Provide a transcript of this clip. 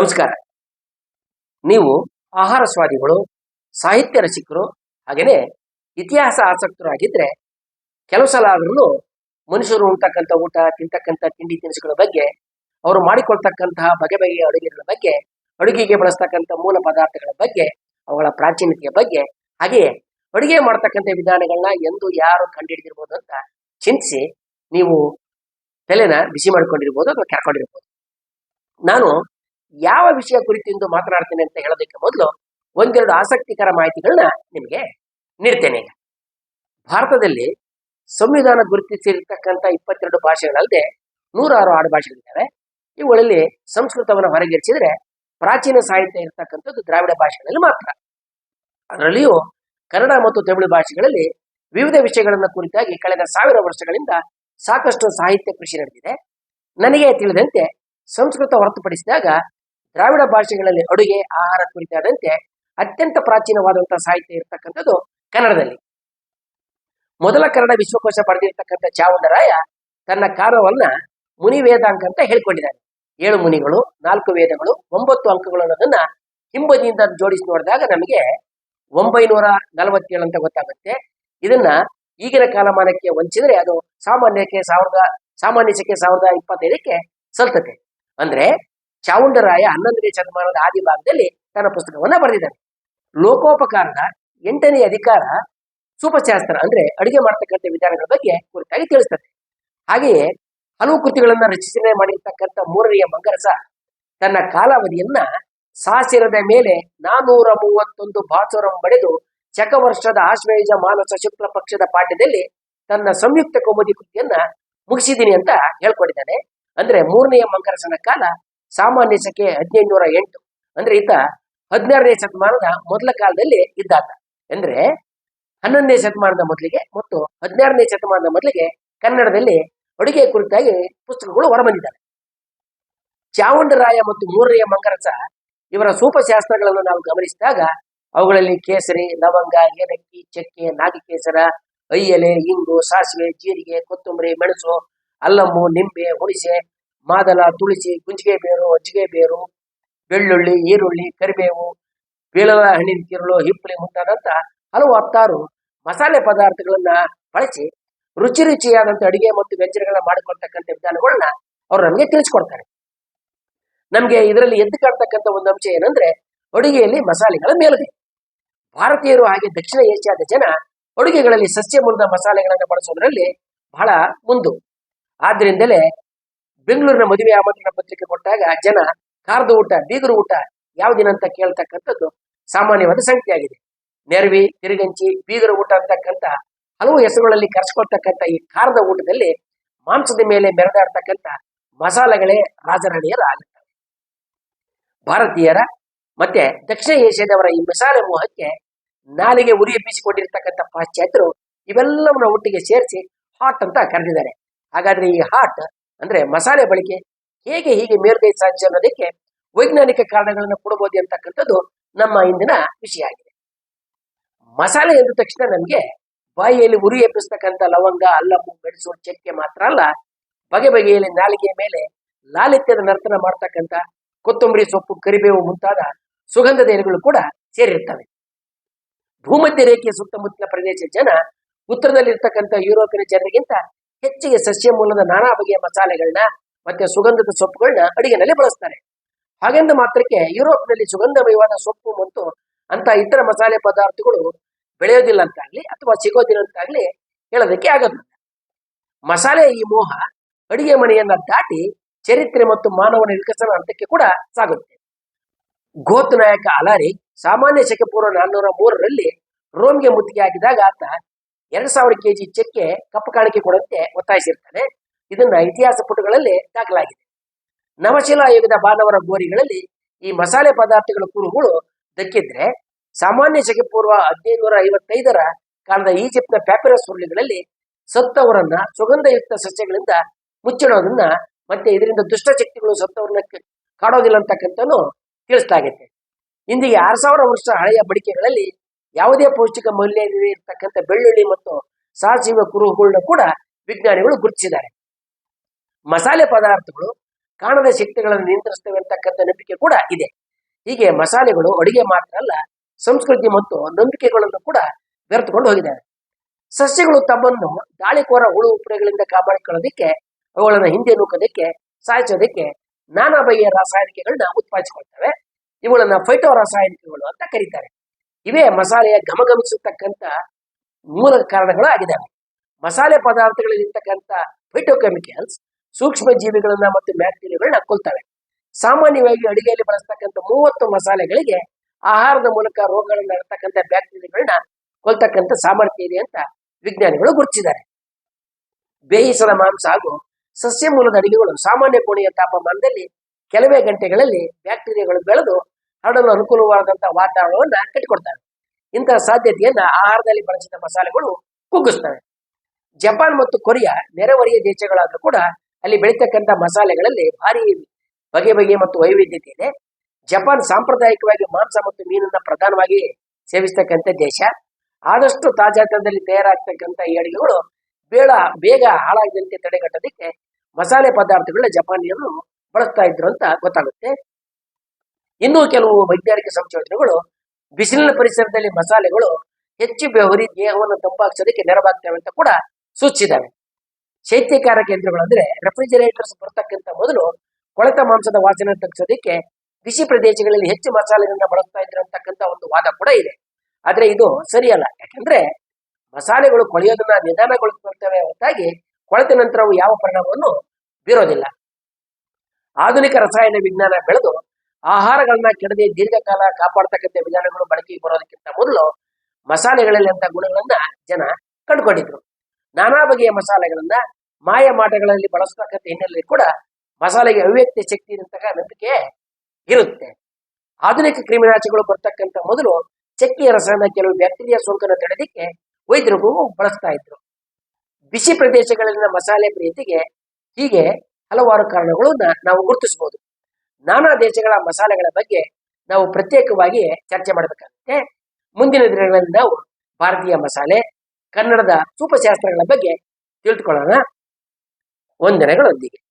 ನಮಸ್ಕಾರ. ನೀವು ಆಹಾರ ಸ್ವಾದಿಗಳು ಸಾಹಿತ್ಯ ರಸಿಕರು ಹಾಗೆಯೇ ಇತಿಹಾಸ ಆಸಕ್ತರು ಆಗಿದ್ರೆ ಕೆಲವು ಸಲ ಆದ್ರೂ ಮನುಷ್ಯರು ಉಣ್ತಕ್ಕಂಥ ಊಟ, ತಿಂತಕ್ಕಂಥ ತಿಂಡಿ ತಿನಿಸುಗಳ ಬಗ್ಗೆ, ಅವರು ಮಾಡಿಕೊಳ್ತಕ್ಕಂತಹ ಬಗೆ ಬಗೆಯ ಅಡುಗೆಗಳ ಬಗ್ಗೆ, ಅಡುಗೆಗೆ ಬಳಸ್ತಕ್ಕಂಥ ಮೂಲ ಪದಾರ್ಥಗಳ ಬಗ್ಗೆ ಅವುಗಳ ಪ್ರಾಚೀನತೆಯ ಬಗ್ಗೆ, ಹಾಗೆಯೇ ಅಡುಗೆ ಮಾಡ್ತಕ್ಕಂಥ ವಿಧಾನಗಳನ್ನ ಎಂದು ಯಾರು ಕಂಡುಹಿಡಿದಿರ್ಬೋದು ಅಂತ ಚಿಂತಿಸಿ ನೀವು ತಲೆನ ಬಿಸಿ ಮಾಡ್ಕೊಂಡಿರ್ಬೋದು ಅಥವಾ ಕೆರ್ಕೊಂಡಿರ್ಬೋದು ನಾನು ಯಾವ ವಿಷಯ ಕುರಿತು ಇಂದು ಮಾತನಾಡ್ತೇನೆ ಅಂತ ಹೇಳೋದಕ್ಕೆ ಮೊದಲು ಒಂದೆರಡು ಆಸಕ್ತಿಕರ ಮಾಹಿತಿಗಳನ್ನ ನಿಮಗೆ ನೀಡ್ತೇನೆ ಭಾರತದಲ್ಲಿ ಸಂವಿಧಾನ ಗುರುತಿಸಿರ್ತಕ್ಕಂಥ ಇಪ್ಪತ್ತೆರಡು ಭಾಷೆಗಳಲ್ಲದೆ ನೂರಾರು ಆಡು ಭಾಷೆಗಳಿದ್ದಾವೆ. ಇವುಗಳಲ್ಲಿ ಸಂಸ್ಕೃತವನ್ನು ಹೊರಗಿರಿಸಿದ್ರೆ ಪ್ರಾಚೀನ ಸಾಹಿತ್ಯ ಇರತಕ್ಕಂಥದ್ದು ದ್ರಾವಿಡ ಭಾಷೆಗಳಲ್ಲಿ ಮಾತ್ರ. ಅದರಲ್ಲಿಯೂ ಕನ್ನಡ ಮತ್ತು ತಮಿಳು ಭಾಷೆಗಳಲ್ಲಿ ವಿವಿಧ ವಿಷಯಗಳನ್ನು ಕುರಿತಾಗಿ ಕಳೆದ ಸಾವಿರ ವರ್ಷಗಳಿಂದ ಸಾಕಷ್ಟು ಸಾಹಿತ್ಯ ಕೃಷಿ ನಡೆದಿದೆ. ನನಗೆ ತಿಳಿದಂತೆ ಸಂಸ್ಕೃತ ಹೊರತುಪಡಿಸಿದಾಗ ದ್ರಾವಿಡ ಭಾಷೆಗಳಲ್ಲಿ ಅಡುಗೆ, ಆಹಾರ ಕುರಿತಾದಂತೆ ಅತ್ಯಂತ ಪ್ರಾಚೀನವಾದಂತಹ ಸಾಹಿತ್ಯ ಇರತಕ್ಕಂಥದ್ದು ಕನ್ನಡದಲ್ಲಿ. ಮೊದಲ ಕನ್ನಡ ವಿಶ್ವಕೋಶ ಪಡೆದಿರ್ತಕ್ಕಂಥ ಚಾವುಂಡರಾಯ ತನ್ನ ಕಾವ್ಯವನ್ನ ಮುನಿ ವೇದಾಂಕ ಅಂತ ಹೇಳ್ಕೊಂಡಿದ್ದಾರೆ ಏಳು ಮುನಿಗಳು, ನಾಲ್ಕು ವೇದಗಳು, ಒಂಬತ್ತು ಅಂಕಗಳು ಅನ್ನೋದನ್ನ ಹಿಂಬದಿಯಿಂದ ಜೋಡಿಸಿ ನೋಡಿದಾಗ ನಮಗೆ ಒಂಬೈನೂರ ನಲವತ್ತೇಳು ಅಂತ ಗೊತ್ತಾಗುತ್ತೆ. ಇದನ್ನ ಈಗಿನ ಕಾಲಮಾನಕ್ಕೆ ವಂಚಿದ್ರೆ ಅದು ಸಾಮಾನ್ಯಕ್ಕೆ ಸಾವಿರದ ಸಾಮಾನ್ಯಕ್ಕೆ ಸಾವಿರದ ಇಪ್ಪತ್ತೈದಕ್ಕೆ ಸಲ್ತತೆ. ಅಂದ್ರೆ ಚಾವುಂಡರಾಯ ಹನ್ನೊಂದನೇ ಶತಮಾನದ ಆದಿ ಭಾಗದಲ್ಲಿ ತನ್ನ ಪುಸ್ತಕವನ್ನ ಬರೆದಿದ್ದಾರೆ ಲೋಕೋಪಕಾರದ ಎಂಟನೇ ಅಧಿಕಾರ ಸೂಪಶಾಸ್ತ್ರ ಅಂದ್ರೆ ಅಡಿಗೆ ಮಾಡ್ತಕ್ಕಂಥ ವಿಧಾನಗಳ ಬಗ್ಗೆ ಕುರಿತಾಗಿ ತಿಳಿಸ್ತದೆ. ಹಾಗೆಯೇ ಹಲವು ಕೃತಿಗಳನ್ನ ರಚನೆ ಮಾಡಿರ್ತಕ್ಕಂಥ ಮೂರನೆಯ ಮಂಗರಸ ತನ್ನ ಕಾಲಾವಧಿಯನ್ನ ಸಾಸಿರದ ಮೇಲೆ ನಾನೂರ ಮೂವತ್ತೊಂದು ಬಾಸುರಂ ಬಡೆದು ಚಕವರ್ಷದ ಆಶ್ವಯುಜ ಮಾನಸ ಶುಕ್ಲ ಪಕ್ಷದ ಪಾಠ್ಯದಲ್ಲಿ ತನ್ನ ಸಂಯುಕ್ತ ಕೌಮುದಿ ಕೃತಿಯನ್ನ ಮುಗಿಸಿದ್ದೀನಿ ಅಂತ ಹೇಳ್ಕೊಂಡಿದ್ದಾನೆ. ಅಂದ್ರೆ ಮೂರನೆಯ ಮಂಕರಸನ ಕಾಲ ಸಾಮಾನ್ಯ ಶಕೆ ಹದಿನೈದುನೂರ ಎಂಟು. ಅಂದ್ರೆ ಈತ ಹದಿನಾರನೇ ಶತಮಾನದ ಮೊದಲ ಕಾಲದಲ್ಲಿ ಇದ್ದಾತ. ಅಂದ್ರೆ ಹನ್ನೊಂದನೇ ಶತಮಾನದ ಮೊದಲಿಗೆ ಮತ್ತು ಹದಿನಾರನೇ ಶತಮಾನದ ಮೊದಲಿಗೆ ಕನ್ನಡದಲ್ಲಿ ಅಡುಗೆ ಕುರಿತಾಗಿ ಪುಸ್ತಕಗಳು ಹೊರಬಂದಿದ್ದಾವೆ. ಚಾವುಂಡರಾಯ ಮತ್ತು ಮೂರನೆಯ ಮಂಗರಸ ಇವರ ಸೂಪಶಾಸ್ತ್ರಗಳನ್ನು ನಾವು ಗಮನಿಸಿದಾಗ ಅವುಗಳಲ್ಲಿ ಕೇಸರಿ, ಲವಂಗ, ಏಲಕ್ಕಿ, ಚಕ್ಕೆ, ನಾಗಕೇಸರ, ಅಯ್ಯಲೆ, ಇಂಗು, ಸಾಸಿವೆ, ಜೀರಿಗೆ, ಕೊತ್ತಂಬರಿ, ಮೆಣಸು, ಅಲ್ಲಮ್ಮು, ನಿಂಬೆ, ಹುಣಸೆ ಮಾದಲ, ತುಳಸಿ, ಗುಂಜಿಗೆ ಬೇರು, ಅಜ್ಜಿಗೆ ಬೇರು, ಬೆಳ್ಳುಳ್ಳಿ, ಈರುಳ್ಳಿ, ಕರಿಬೇವು ಬೀಳದ ಹಣ್ಣಿನ ತಿರುಳು ಹಿಪ್ಪಳಿ ಮುಂತಾದಂತ ಹಲವು ಹತ್ತಾರು ಮಸಾಲೆ ಪದಾರ್ಥಗಳನ್ನ ಬಳಸಿ ರುಚಿ ರುಚಿಯಾದಂತ ಅಡಿಗೆ ಮತ್ತು ವ್ಯಂಜನಗಳನ್ನ ಮಾಡಿಕೊಳ್ತಕ್ಕಂಥ ವಿಧಾನಗಳನ್ನ ಅವ್ರು ನಮಗೆ ತಿಳಿಸ್ಕೊಡ್ತಾರೆ. ನಮ್ಗೆ ಇದರಲ್ಲಿ ಎದ್ದು ಕಾಣ್ತಕ್ಕಂಥ ಒಂದು ಅಂಶ ಏನಂದ್ರೆ ಅಡುಗೆಯಲ್ಲಿ ಮಸಾಲೆಗಳ ಮೇಲಿದೆ ಭಾರತೀಯರು ಹಾಗೆ ದಕ್ಷಿಣ ಏಷ್ಯಾದ ಜನ ಅಡುಗೆಗಳಲ್ಲಿ ಸಸ್ಯ ಮೂಲದ ಮಸಾಲೆಗಳನ್ನು ಬಳಸೋದ್ರಲ್ಲಿ ಬಹಳ ಮುಂದು. ಆದ್ರಿಂದಲೇ ಬೆಂಗಳೂರಿನ ಮದುವೆ ಆಮಂತ್ರಣ ಪತ್ರಿಕೆ ಕೊಟ್ಟಾಗ ಜನ ಕಾರ್ದು ಊಟ, ಬೀಗರು ಊಟ ಯಾವ ದಿನ ಅಂತ ಕೇಳ್ತಕ್ಕಂಥದ್ದು ಸಾಮಾನ್ಯವಾದ ಸಂಖ್ಯೆ ಆಗಿದೆ. ನೆರವಿ, ತಿರುಗಂಚಿ, ಬೀಗರ ಊಟ ಅಂತಕ್ಕಂಥ ಹಲವು ಹೆಸರುಗಳಲ್ಲಿ ಕರೆಸ್ಕೊಳ್ತಕ್ಕಂಥ ಈ ಖಾರದ ಊಟದಲ್ಲಿ ಮಾಂಸದ ಮೇಲೆ ಮೆರೆದಾಡ್ತಕ್ಕಂಥ ಮಸಾಲೆಗಳೇ ರಾಜರಾಣಿಯರ ಆಗುತ್ತವೆ ಭಾರತೀಯರ ಮತ್ತೆ ದಕ್ಷಿಣ ಏಷ್ಯಾದವರ ಈ ಮಸಾಲೆ ಮೋಹಕ್ಕೆ ನಾಲಿಗೆ ಉರಿ ಎಬ್ಬಿಸಿಕೊಂಡಿರ್ತಕ್ಕಂಥ ಪಾಶ್ಚಾತ್ಯರು ಇವೆಲ್ಲವನ್ನ ಒಟ್ಟಿಗೆ ಸೇರಿಸಿ ಹಾಟ್ ಅಂತ ಕರೆದಿದ್ದಾರೆ. ಹಾಗಾದ್ರೆ ಈ ಹಾಟ್ ಅಂದ್ರೆ ಮಸಾಲೆ ಬಳಕೆ ಹೇಗೆ ಹೀಗೆ ಮೇಲ್ಗೈ ಸಾಧ್ಯ ಅನ್ನೋದಕ್ಕೆ ವೈಜ್ಞಾನಿಕ ಕಾರಣಗಳನ್ನು ಕೊಡಬಹುದು ಅಂತಕ್ಕಂಥದ್ದು ನಮ್ಮ ಇಂದಿನ ವಿಷಯ ಆಗಿದೆ. ಮಸಾಲೆ ಎಂದ ತಕ್ಷಣ ನಮಗೆ ಬಾಯಿಯಲ್ಲಿ ಉರಿ ಎಬ್ಬಿಸ್ತಕ್ಕಂಥ ಲವಂಗ ಅಲ್ಲಮ್ಮು ಮೆಣಸು ಚಕ್ಕೆ ಮಾತ್ರ ಅಲ್ಲ, ಬಗೆ ಬಗೆಯಲ್ಲಿ ನಾಲಿಗೆಯ ಮೇಲೆ ಲಾಲಿತ್ಯದ ನರ್ತನ ಮಾಡ್ತಕ್ಕಂಥ ಕೊತ್ತಂಬರಿ ಸೊಪ್ಪು, ಕರಿಬೇವು ಮುಂತಾದ ಸುಗಂಧದ ಎಲೆಗಳು ಕೂಡ ಸೇರಿರ್ತವೆ. ಭೂಮಧ್ಯ ರೇಖೆಯ ಸುತ್ತಮುತ್ತಲ ಪ್ರದೇಶದ ಜನ ಉತ್ತರದಲ್ಲಿರ್ತಕ್ಕಂಥ ಯುರೋಪಿನ ಜನರಿಗಿಂತ ಹೆಚ್ಚಿಗೆ ಸಸ್ಯ ಮೂಲದ ನಾನಾ ಬಗೆಯ ಮಸಾಲೆಗಳನ್ನ ಮತ್ತೆ ಸುಗಂಧದ ಸೊಪ್ಪುಗಳನ್ನ ಅಡಿಗೆನಲ್ಲಿ ಬಳಸ್ತಾರೆ. ಹಾಗೆಂದು ಮಾತ್ರಕ್ಕೆ ಯುರೋಪ್ನಲ್ಲಿ ಸುಗಂಧಮಯವಾದ ಸೊಪ್ಪು ಮತ್ತು ಅಂತ ಇತರ ಮಸಾಲೆ ಪದಾರ್ಥಗಳು ಬೆಳೆಯೋದಿಲ್ಲ ಅಂತಾಗ್ಲಿ ಅಥವಾ ಸಿಗೋದಿಲ್ಲ ಅಂತಾಗ್ಲಿ ಹೇಳೋದಕ್ಕೆ ಆಗೋದಿಲ್ಲ. ಮಸಾಲೆ ಈ ಮೋಹ ಅಡಿಗೆ ಮನೆಯನ್ನ ದಾಟಿ ಚರಿತ್ರೆ ಮತ್ತು ಮಾನವನ ವಿಕಸನ ಹಂತಕ್ಕೆ ಕೂಡ ಸಾಗುತ್ತೆ. ಗೋತ್ ನಾಯಕ ಅಲಾರಿ ಸಾಮಾನ್ಯ ಶಕೆ ಪೂರ್ವ ನಾನ್ನೂರ ಮೂರರಲ್ಲಿ ರೋಮ್ಗೆ ಮುತ್ತಿಗೆ ಹಾಕಿದಾಗ ಆತ ಎರಡ್ ಸಾವಿರ ಕೆಜಿ ಚೆಕ್ಕೆ ಕಪ್ಪು ಕಾಣಿಕೆ ಕೊಡುವಂತೆ ಒತ್ತಾಯಿಸಿರ್ತಾನೆ. ಇದನ್ನ ಇತಿಹಾಸ ಪುಟಗಳಲ್ಲಿ ದಾಖಲಾಗಿದೆ. ನವಶಿಲಾ ಯುಗದ ಬಾನವರ ಗೋರಿಗಳಲ್ಲಿ ಈ ಮಸಾಲೆ ಪದಾರ್ಥಗಳ ಕುರುಹುಗಳು ದಕ್ಕಿದ್ರೆ ಸಾಮಾನ್ಯ ಶಕೆ ಪೂರ್ವ ಹದಿನೈದುನೂರ ಐವತ್ತೈದರ ಕಾಲದ ಈಜಿಪ್ಟ್ನ ಪ್ಯಾಪಿರಸ್ ಸುರುಳಿಗಳಲ್ಲಿ ಸತ್ತವರನ್ನ ಸುಗಂಧಯುಕ್ತ ಸಸ್ಯಗಳಿಂದ ಮುಚ್ಚಿಡೋದನ್ನ ಮತ್ತೆ ಇದರಿಂದ ದುಷ್ಟಶಕ್ತಿಗಳು ಸತ್ತವರನ್ನ ಕಾಡೋದಿಲ್ಲ ಅಂತಕ್ಕಂಥನು ತಿಳಿಸ್ಲಾಗೈತೆ. ಇಂದಿಗೆ ಆರು ಸಾವಿರ ವರ್ಷ ಹಳೆಯ ಬಡಿಕೆಗಳಲ್ಲಿ ಯಾವುದೇ ಪೌಷ್ಟಿಕ ಮೌಲ್ಯ ಇರತಕ್ಕಂಥ ಬೆಳ್ಳುಳ್ಳಿ ಮತ್ತು ಸಾಸಿವೆ ಕುರುಹುಗಳನ್ನ ಕೂಡ ವಿಜ್ಞಾನಿಗಳು ಗುರುತಿಸಿದ್ದಾರೆ. ಮಸಾಲೆ ಪದಾರ್ಥಗಳು ಕಾಣದ ಶಕ್ತಿಗಳನ್ನು ನಿಯಂತ್ರಿಸ್ತವೆ ಅಂತಕ್ಕಂಥ ನಂಬಿಕೆ ಕೂಡ ಇದೆ. ಹೀಗೆ ಮಸಾಲೆಗಳು ಅಡುಗೆ ಮಾತ್ರ ಅಲ್ಲ, ಸಂಸ್ಕೃತಿ ಮತ್ತು ನಂಬಿಕೆಗಳನ್ನು ಕೂಡ ಬೆರೆತುಕೊಂಡು ಹೋಗಿದ್ದಾರೆ ಸಸ್ಯಗಳು ತಮ್ಮನ್ನು ದಾಳಿಕೋರ ಹುಳು ಉಪರೆಗಳಿಂದ ಕಾಪಾಡಿಕೊಳ್ಳೋದಕ್ಕೆ, ಅವುಗಳನ್ನು ಹಿಂದೆ ನೂಕೋದಕ್ಕೆ ಸಾಯಿಸೋದಕ್ಕೆ ನಾನಾ ಬಗೆಯ ರಾಸಾಯನಿಕಗಳನ್ನ ಉತ್ಪಾದಿಸಿಕೊಳ್ತವೆ. ಇವುಗಳನ್ನ ಫೈಟೋ ರಾಸಾಯನಿಕಗಳು ಅಂತ ಕರೀತಾರೆ. ಇವೇ ಮಸಾಲೆಯ ಗಮಗಮಿಸತಕ್ಕಂಥ ಮೂಲ ಕಾರಣಗಳು ಆಗಿದ್ದಾವೆ ಮಸಾಲೆ ಪದಾರ್ಥಗಳಲ್ಲಿರ್ತಕ್ಕಂಥ ಫೈಟೋಕೆಮಿಕಲ್ಸ್ ಸೂಕ್ಷ್ಮ ಜೀವಿಗಳನ್ನ ಮತ್ತು ಬ್ಯಾಕ್ಟೀರಿಯಾಗಳನ್ನ ಹಕ್ಕೊಳ್ತವೆ ಸಾಮಾನ್ಯವಾಗಿ ಅಡಿಗೆಯಲ್ಲಿ ಬಳಸ್ತಕ್ಕಂಥ ಮೂವತ್ತು ಮಸಾಲೆಗಳಿಗೆ ಆಹಾರದ ಮೂಲಕ ರೋಗಗಳನ್ನ ಇರತಕ್ಕಂಥ ಬ್ಯಾಕ್ಟೀರಿಯಾಗಳನ್ನ ಕೊಲ್ತಕ್ಕಂಥ ಸಾಮರ್ಥ್ಯ ಇದೆ ಅಂತ ವಿಜ್ಞಾನಿಗಳು ಗುರುತಿಸಿದ್ದಾರೆ. ಬೇಯಿಸದ ಮಾಂಸ ಹಾಗೂ ಸಸ್ಯ ಮೂಲದ ಅಡಿಗೆಗಳು ಸಾಮಾನ್ಯ ಕೋಣೆಯ ತಾಪಮಾನದಲ್ಲಿ ಕೆಲವೇ ಗಂಟೆಗಳಲ್ಲಿ ಬ್ಯಾಕ್ಟೀರಿಯಾಗಳು ಬೆಳೆದು ಹರಡಲು ಅನುಕೂಲವಾದಂತಹ ವಾತಾವರಣವನ್ನ ಕಟ್ಟಿಕೊಡ್ತವೆ ಇಂತಹ ಸಾಧ್ಯತೆಯನ್ನ ಆಹಾರದಲ್ಲಿ ಬಳಸಿದ ಮಸಾಲೆಗಳು ಕುಗ್ಗಿಸ್ತವೆ. ಜಪಾನ್ ಮತ್ತು ಕೊರಿಯಾ ನೆರೆಹೊರೆಯ ದೇಶಗಳಾದ್ರೂ ಕೂಡ ಅಲ್ಲಿ ಬೆಳೀತಕ್ಕಂಥ ಮಸಾಲೆಗಳಲ್ಲಿ ಭಾರಿ ಬಗೆ ಬಗೆ ಮತ್ತು ವೈವಿಧ್ಯತೆ ಇದೆ ಜಪಾನ್ ಸಾಂಪ್ರದಾಯಿಕವಾಗಿ ಮಾಂಸ ಮತ್ತು ಮೀನನ್ನ ಪ್ರಧಾನವಾಗಿ ಸೇವಿಸ್ತಕ್ಕಂಥ ದೇಶ. ಆದಷ್ಟು ತಾಜಾತನದಲ್ಲಿ ತಯಾರಾಗ್ತಕ್ಕಂಥ ಈ ಅಡಿಗೆಗಳು ಬೇಡ ಬೇಗ ಹಾಳಾಗದಂತೆ ತಡೆಗಟ್ಟೋದಕ್ಕೆ ಮಸಾಲೆ ಪದಾರ್ಥಗಳನ್ನ ಜಪಾನಿಯರು ಬಳಸ್ತಾ ಇದ್ರು ಅಂತ ಗೊತ್ತಾಗುತ್ತೆ. ಇನ್ನೂ ಕೆಲವು ವೈಜ್ಞಾನಿಕ ಸಂಶೋಧನೆಗಳು, ಬಿಸಿಲಿನ ಪರಿಸರದಲ್ಲಿ ಮಸಾಲೆಗಳು ಹೆಚ್ಚು ಬೆವರಿ ದೇಹವನ್ನು ತಂಪಾಗಿಸೋದಕ್ಕೆ ನೆರವಾಗ್ತವೆ ಅಂತ ಕೂಡ ಸೂಚಿಸಿದ್ದಾವೆ. ಶೈತ್ಯಕಾರ ಕೇಂದ್ರಗಳು ಅಂದ್ರೆ ರೆಫ್ರಿಜರೇಟರ್ಸ್ ಬರ್ತಕ್ಕಂತ ಮೊದಲು ಕೊಳೆತ ಮಾಂಸದ ವಾಸನೆ ತಗ್ಸೋದಕ್ಕೆ ಬಿಸಿ ಪ್ರದೇಶಗಳಲ್ಲಿ ಹೆಚ್ಚು ಮಸಾಲೆಗಳನ್ನ ಬಳಸ್ತಾ ಇದ್ರು ಅಂತಕ್ಕಂಥ ಒಂದು ವಾದ ಕೂಡ ಇದೆ. ಆದ್ರೆ ಇದು ಸರಿಯಲ್ಲ. ಯಾಕಂದ್ರೆ ಮಸಾಲೆಗಳು ಕೊಳೆಯೋದನ್ನ ನಿಧಾನಗೊಳಿಸುತ್ತವೆ ಹೊರತಾಗಿ ಕೊಳೆತ ನಂತರವು ಯಾವ ಪರಿಣಾಮವನ್ನು ಬೀರೋದಿಲ್ಲ. ಆಧುನಿಕ ರಸಾಯನ ವಿಜ್ಞಾನ ಬೆಳೆದು ಆಹಾರಗಳನ್ನ ಕೆಡದೆ ದೀರ್ಘಕಾಲ ಕಾಪಾಡ್ತಕ್ಕಂಥ ವಿಧಾನಗಳು ಬಳಕೆಗೆ ಬರೋದಕ್ಕಿಂತ ಮೊದಲು ಮಸಾಲೆಗಳಲ್ಲಿ ಅಂತ ಗುಣಗಳನ್ನ ಜನ ಕಂಡುಕೊಂಡಿದ್ರು. ನಾನಾ ಬಗೆಯ ಮಸಾಲೆಗಳನ್ನ ಮಾಯ ಮಾಟಗಳಲ್ಲಿ ಬಳಸ್ತಕ್ಕಂಥ ಹಿನ್ನೆಲೆಯಲ್ಲಿ ಕೂಡ ಮಸಾಲೆಗೆ ಅವ್ಯಕ್ತ ಶಕ್ತಿ ಇರತಕ್ಕ ನಂಬಿಕೆ ಇರುತ್ತೆ. ಆಧುನಿಕ ಕ್ರಿಮಿನಾಶಗಳು ಬರ್ತಕ್ಕಂಥ ಮೊದಲು ಚಕ್ಕಿಯ ರಸನ ಕೆಲವು ಬ್ಯಾಕ್ಟೀರಿಯಾ ಸೋಂಕನ್ನು ತಡೆದಕ್ಕೆ ವೈದ್ಯರಿಗೂ ಬಳಸ್ತಾ ಇದ್ರು. ಬಿಸಿ ಪ್ರದೇಶಗಳಲ್ಲಿನ ಮಸಾಲೆ ಪ್ರೀತಿಗೆ ಹೀಗೆ ಹಲವಾರು ಕಾರಣಗಳನ್ನ ನಾವು ಗುರುತಿಸಬಹುದು. ನಾನಾ ದೇಶಗಳ ಮಸಾಲೆಗಳ ಬಗ್ಗೆ ನಾವು ಪ್ರತ್ಯೇಕವಾಗಿ ಚರ್ಚೆ ಮಾಡಬೇಕಾಗುತ್ತೆ. ಮುಂದಿನ ದಿನಗಳಲ್ಲಿ ನಾವು ಭಾರತೀಯ ಮಸಾಲೆ, ಕನ್ನಡದ ಸೂಪಶಾಸ್ತ್ರಗಳ ಬಗ್ಗೆ ತಿಳಿದುಕೊಳ್ಳೋಣ ವಂದನೆಗಳೊಂದಿಗೆ.